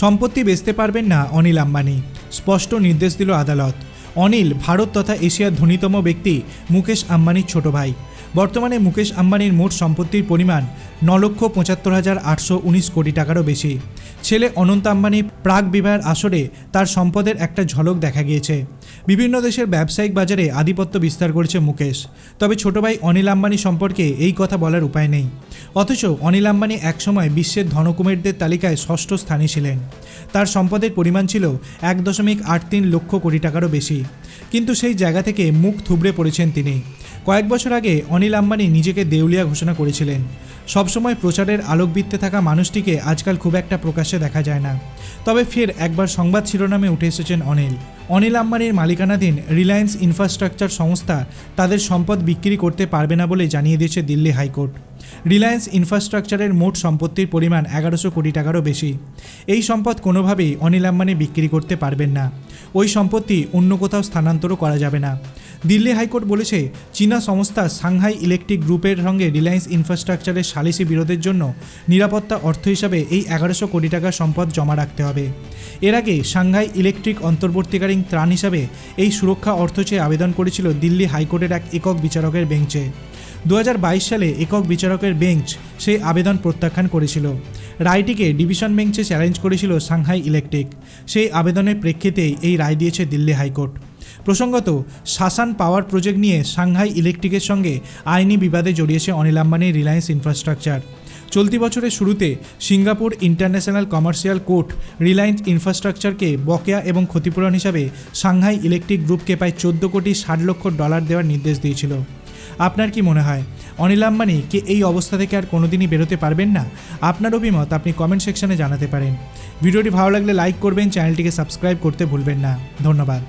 সম্পত্তি বেচতে পারবেন না অনিল আম্বানি, স্পষ্ট নির্দেশ দিল আদালত। অনিল, ভারত তথা এশিয়ার ধনীতম ব্যক্তি মুকেশ আম্বানির ছোট ভাই। বর্তমানে মুকেশ আম্বানির মোট সম্পত্তির পরিমাণ ন লক্ষ পঁচাত্তর হাজার আটশো উনিশ কোটি টাকারও বেশি। ছেলে অনন্ত আম্বানি প্রাক বিবাহের আসরে তার সম্পদের একটা ঝলক দেখা গিয়েছে। বিভিন্ন দেশের ব্যবসায়িক বাজারে আধিপত্য বিস্তার করেছে মুকেশ। তবে ছোট ভাই অনিল আম্বানি সম্পর্কে এই কথা বলার উপায় নেই। অথচ অনিল আম্বানি একসময় বিশ্বের ধনকুমেরদের তালিকায় ষষ্ঠ স্থানে ছিলেন। তার সম্পদের পরিমাণ ছিল এক দশমিক আট তিন লক্ষ কোটি টাকারও বেশি। কিন্তু সেই জায়গা থেকে মুখ থুবড়ে পড়েছেন তিনি। কয়েক বছর আগে অনিল আম্বানি নিজেকে দেউলিয়া ঘোষণা করেছিলেন। সবসময় প্রচারের আলোকবৃত্তে থাকা মানুষটিকে আজকাল খুব একটা প্রকাশ্যে দেখা যায় না। তবে ফের একবার সংবাদ শিরোনামে উঠে এসেছেন অনিল। অনিল আম্বানির মালিকানাধীন রিলায়েন্স ইনফ্রাস্ট্রাকচার সংস্থা তাদের সম্পদ বিক্রি করতে পারবে না বলে জানিয়ে দিয়েছে দিল্লি হাইকোর্ট। রিলায়েন্স ইনফ্রাস্ট্রাকচারের মোট সম্পত্তির পরিমাণ এগারোশো কোটি টাকারও বেশি। এই সম্পদ কোনোভাবেই অনিল আম্বানি বিক্রি করতে পারবেন না। ওই সম্পত্তি অন্য কোথাও স্থানান্তরও করা যাবে না। দিল্লি হাইকোর্ট বলেছে, চীনা সংস্থা সাংহাই ইলেকট্রিক গ্রুপের সঙ্গে রিলায়েন্স ইনফ্রাস্ট্রাকচারের সালিসি বিরোধের জন্য নিরাপত্তা অর্থ হিসাবে এই এগারোশো কোটি টাকার সম্পদ জমা রাখতে হবে। এর আগে সাংহাই ইলেকট্রিক অন্তর্বর্তীকালীন ত্রাণ হিসাবে এই সুরক্ষা অর্থ চেয়ে আবেদন করেছিল দিল্লি হাইকোর্টের এক একক বিচারকের বেঞ্চে। দু হাজার বাইশ সালে একক বিচারকের বেঞ্চ সেই আবেদন প্রত্যাখ্যান করেছিল। রায়টিকে ডিভিশন বেঞ্চে চ্যালেঞ্জ করেছিল সাংহাই ইলেকট্রিক। সেই আবেদনের প্রেক্ষিতেই এই রায় দিয়েছে দিল্লি হাইকোর্ট। প্রসঙ্গত, শাসান পাওয়ার প্রজেক্ট নিয়ে সাংহাই ইলেকট্রিকের সঙ্গে আইনি বিবাদে জড়িয়েছে অনিল আম্বানির রিলায়েন্স ইনফ্রাস্ট্রাকচার। চলতি বছরের শুরুতে Singapore international commercial court Reliance ইনফ্রাস্ট্রাকচারকে বকেয়া এবং ক্ষতিপূরণ হিসাবে সাংহাই ইলেকট্রিক গ্রুপকে প্রায় চোদ্দ কোটি ষাট লক্ষ ডলার দেওয়ার নির্দেশ দিয়েছিল। আপনার কি মনে হয়, অনিল আম্বানি কি এই অবস্থা থেকে আর কোনোদিনই বেরোতে পারবেন না? আপনার অভিমত আপনি কমেন্ট সেকশনে জানাতে পারেন। ভিডিওটি ভালো লাগলে লাইক করবেন চ্যানেলটিকে সাবস্ক্রাইব করতে ভুলবেন না। ধন্যবাদ।